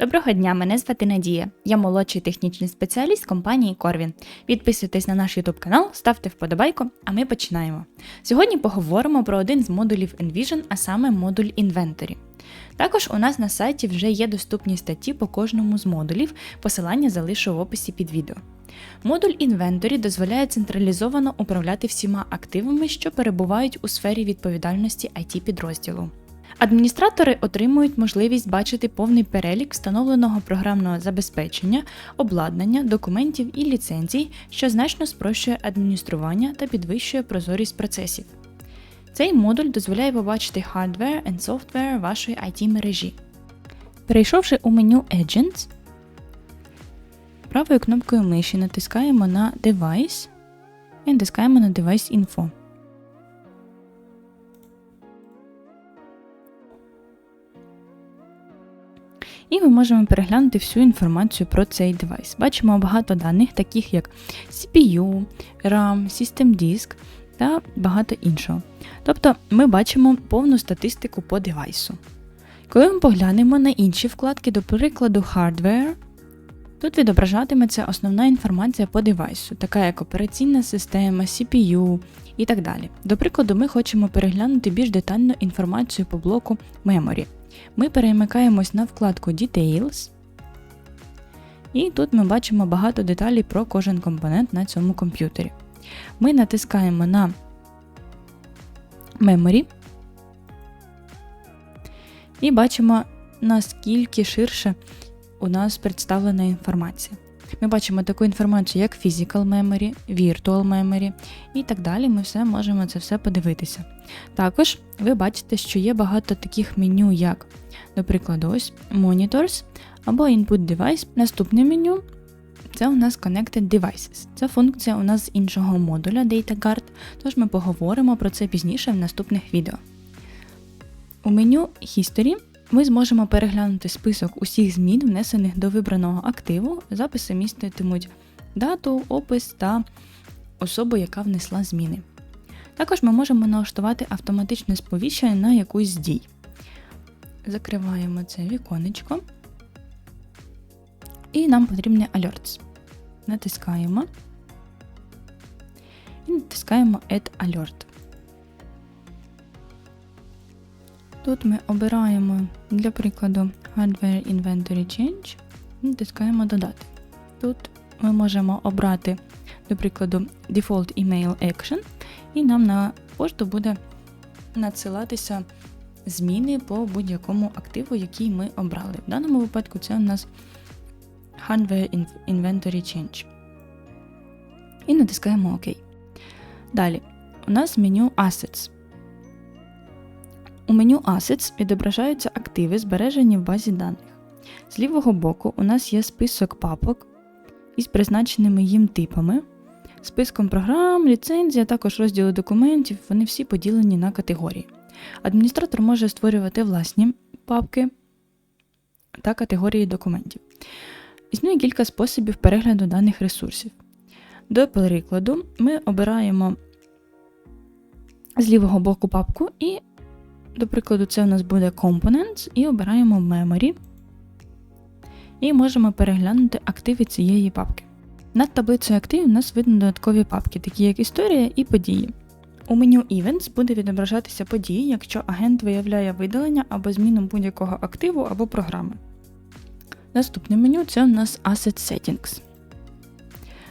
Доброго дня, мене звати Надія. Я молодший технічний спеціаліст компанії Corvin. Підписуйтесь на наш YouTube канал, ставте вподобайку, а ми починаємо. Сьогодні поговоримо про один з модулів Envision, а саме модуль Inventory. Також у нас на сайті вже є доступні статті по кожному з модулів, посилання залишу в описі під відео. Модуль Inventory дозволяє централізовано управляти всіма активами, що перебувають у сфері відповідальності IT підрозділу. Адміністратори отримують можливість бачити повний перелік встановленого програмного забезпечення, обладнання, документів і ліцензій, що значно спрощує адміністрування та підвищує прозорість процесів. Цей модуль дозволяє побачити hardware and software вашої IT мережі. Перейшовши у меню Agents, правою кнопкою миші натискаємо на Device і натискаємо на Device Info. І ми можемо переглянути всю інформацію про цей девайс. Бачимо багато даних, таких як CPU, RAM, System Disk та багато іншого. Тобто ми бачимо повну статистику по девайсу. Коли ми поглянемо на інші вкладки, до прикладу Hardware, тут відображатиметься основна інформація по девайсу, така як операційна система, CPU і так далі. До прикладу, ми хочемо переглянути більш детальну інформацію по блоку Memory. Ми перемикаємось на вкладку Details. І тут ми бачимо багато деталей про кожен компонент на цьому комп'ютері. Ми натискаємо на Memory і бачимо, наскільки ширше у нас представлена інформація. Ми бачимо таку інформацію, як Physical Memory, Virtual Memory і так далі. Ми все можемо це все подивитися. Також ви бачите, що є багато таких меню, як, наприклад, ось Monitors або Input Device. Наступне меню це у нас Connected Devices. Це функція у нас з іншого модуля DataGuard, тож ми поговоримо про це пізніше в наступних відео. У меню History ми зможемо переглянути список усіх змін, внесених до вибраного активу. Записи міститимуть дату, опис та особу, яка внесла зміни. Також ми можемо налаштувати автоматичне сповіщення на якусь дій. Закриваємо це віконечко. І нам потрібні alerts. Натискаємо і натискаємо Add Alert. Тут ми обираємо, для прикладу, Hardware Inventory Change натискаємо Додати. Тут ми можемо обрати, до прикладу, Default Email Action, і нам на пошту буде надсилатися зміни по будь-якому активу, який ми обрали. В даному випадку це у нас Hardware Inventory Change. І натискаємо ОК. Далі, у нас меню Assets. У меню Assets відображаються активи, збережені в базі даних. З лівого боку у нас є список папок із призначеними їм типами, списком програм, ліцензій, а також розділи документів, вони всі поділені на категорії. Адміністратор може створювати власні папки та категорії документів. Існує кілька способів перегляду даних ресурсів. До прикладу, ми обираємо з лівого боку папку і до прикладу, це у нас буде Components, і обираємо Memory. І можемо переглянути активи цієї папки. Над таблицею активів у нас видно додаткові папки, такі як історія і події. У меню Events буде відображатися події, якщо агент виявляє видалення або зміну будь-якого активу або програми. Наступне меню це у нас Asset Settings.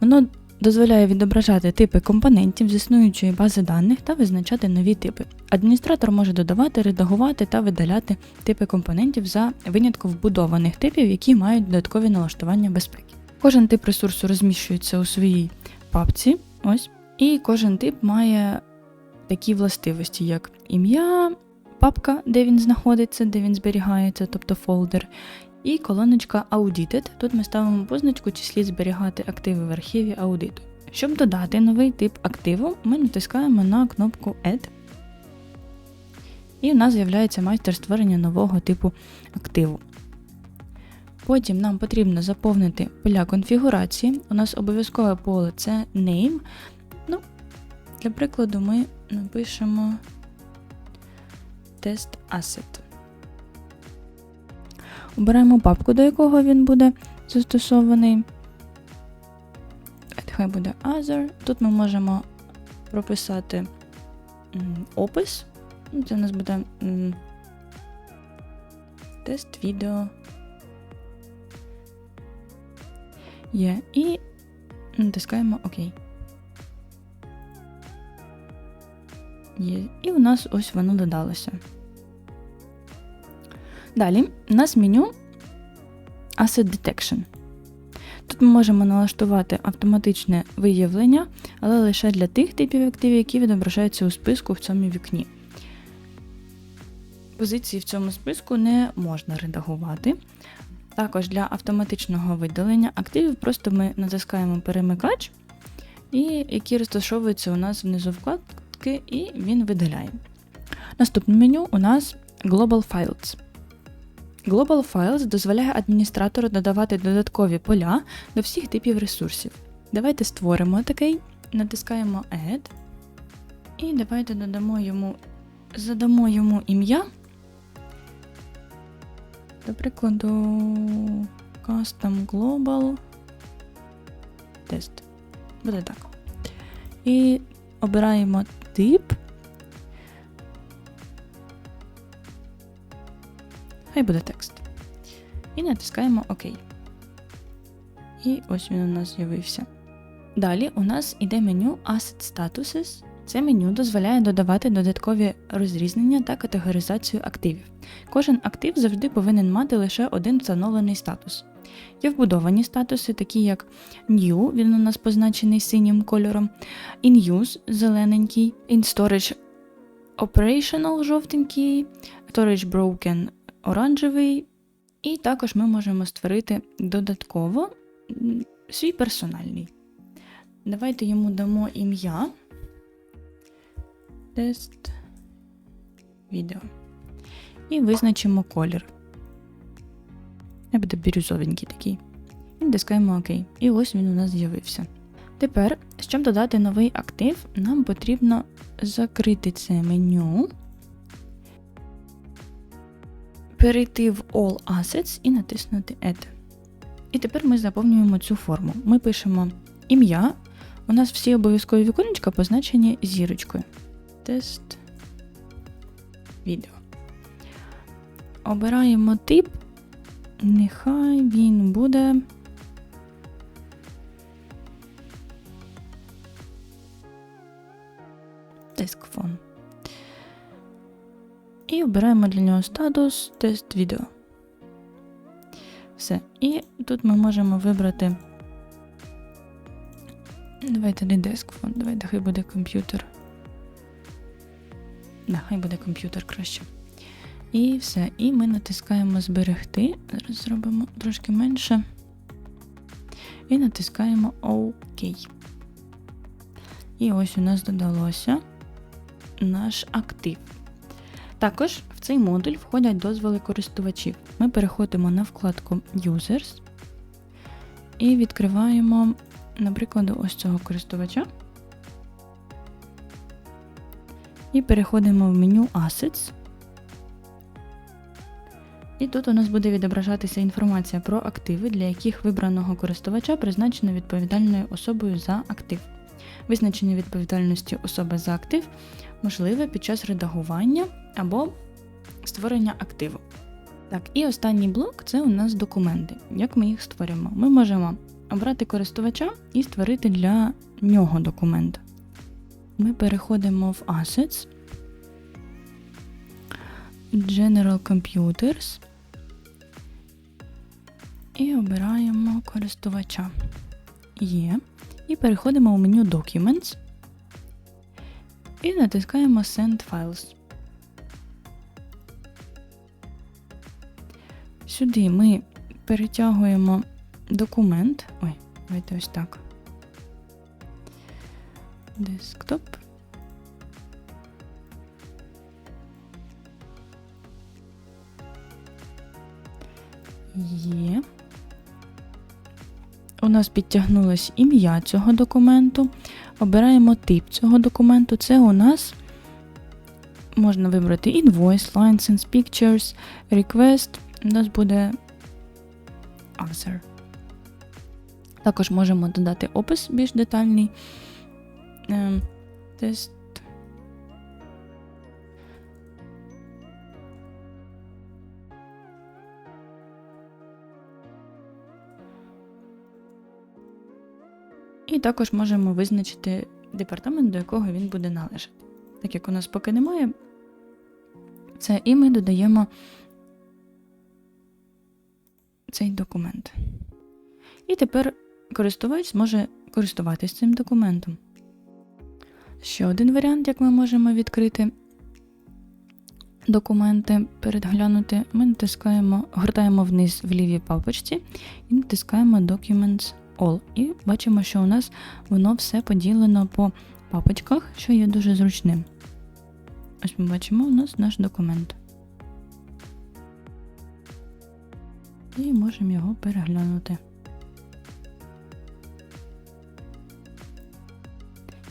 Воно дозволяє відображати типи компонентів з існуючої бази даних та визначати нові типи. Адміністратор може додавати, редагувати та видаляти типи компонентів за винятком вбудованих типів, які мають додаткові налаштування безпеки. Кожен тип ресурсу розміщується у своїй папці, ось, і кожен тип має такі властивості, як ім'я, папка, де він знаходиться, де він зберігається, тобто фолдер, і колоночка Audited. Тут ми ставимо позначку, чи слід зберігати активи в архіві аудиту. Щоб додати новий тип активу, ми натискаємо на кнопку Add. І в нас з'являється майстер створення нового типу активу. Потім нам потрібно заповнити поля конфігурації. У нас обов'язкове поле це Name. Ну, Для прикладу, ми напишемо Test Asset. Обираємо папку, до якого він буде застосований. Хай буде Other. Тут ми можемо прописати опис. Ну, Це у нас буде тест відео. Є. І натискаємо ОК. Є. І у нас ось воно додалося. Далі у нас меню Asset Detection. Тут ми можемо налаштувати автоматичне виявлення, але лише для тих типів активів, які відображаються у списку в цьому вікні. Позиції в цьому списку не можна редагувати. Також для автоматичного видалення активів просто ми натискаємо перемикач, і які розташовуються у нас внизу вкладки, і він видаляє. Наступне меню у нас Global Files. Global Files дозволяє адміністратору додавати додаткові поля до всіх типів ресурсів. Давайте створимо такий, натискаємо Add. І давайте додамо йому, задамо йому ім'я. До прикладу, Custom Global Test. Буде так. І обираємо тип. Хай буде текст. І натискаємо ОК. І ось він у нас з'явився. Далі у нас іде меню Asset Statuses. Це меню дозволяє додавати додаткові розрізнення та категоризацію активів. Кожен актив завжди повинен мати лише один встановлений статус. Є вбудовані статуси, такі як New, він у нас позначений синім кольором, In Use зелененький, In Storage Operational жовтенький, Storage Broken оранжевий. І також ми можемо створити додатково свій персональний. Давайте йому дамо ім'я. Тест відео. І визначимо колір. Це буде бірюзовенький такий. І натискаємо ОК. І ось він у нас з'явився. Тепер, щоб додати новий актив, нам потрібно закрити це меню, перейти в All Assets і натиснути Add. І тепер ми заповнюємо цю форму. Ми пишемо ім'я. У нас всі обов'язкові віконечка позначені зірочкою. Тест відео. Обираємо тип. Нехай він буде. Дискфон. І обираємо для нього статус тест відео. Все. І тут ми можемо вибрати. Давайте не дискфон, давайте хай буде комп'ютер. Да, хай буде комп'ютер краще. І все. І ми натискаємо зберегти. Зараз зробимо трошки менше. І натискаємо ОК. І ось у нас додалося наш актив. Також в цей модуль входять дозволи користувачів. Ми переходимо на вкладку Users і відкриваємо, наприклад, ось цього користувача. І переходимо в меню Assets. І тут у нас буде відображатися інформація про активи, для яких вибраного користувача призначено відповідальною особою за актив. Визначення відповідальності особи за актив можливе під час редагування або створення активу. Так, і останній блок це у нас документи. Як ми їх створюємо? Ми можемо обрати користувача і створити для нього документ. Ми переходимо в Assets, General Computers і обираємо користувача. Є. І переходимо у меню Documents і натискаємо Send Files. Сюди ми перетягуємо документ. Ой, давайте ось так. Десктоп. Є. У нас підтягнулось ім'я цього документу. Обираємо тип цього документу. Це у нас можна вибрати Invoice, License, Pictures, Request. У нас буде Answer. Також можемо додати опис більш детальний. Ем, Тест. І також можемо визначити департамент, до якого він буде належати. Так як у нас поки немає, це і ми додаємо цей документ. І тепер користувач зможе користуватись цим документом. Ще один варіант, як ми можемо відкрити документи, передглянути, ми натискаємо, гортаємо вниз в лівій папочці і натискаємо Documents All. І бачимо, що у нас воно все поділено по папочках, що є дуже зручним. Ось ми бачимо у нас наш документ. І можемо його переглянути.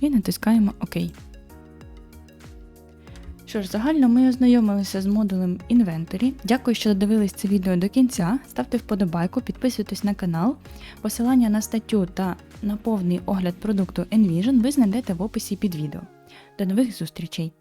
І натискаємо ОК. Що ж, загально ми ознайомилися з модулем Inventory. Дякую, що додивились це відео до кінця. Ставте вподобайку, підписуйтесь на канал. Посилання на статтю та на повний огляд продукту Envision ви знайдете в описі під відео. До нових зустрічей!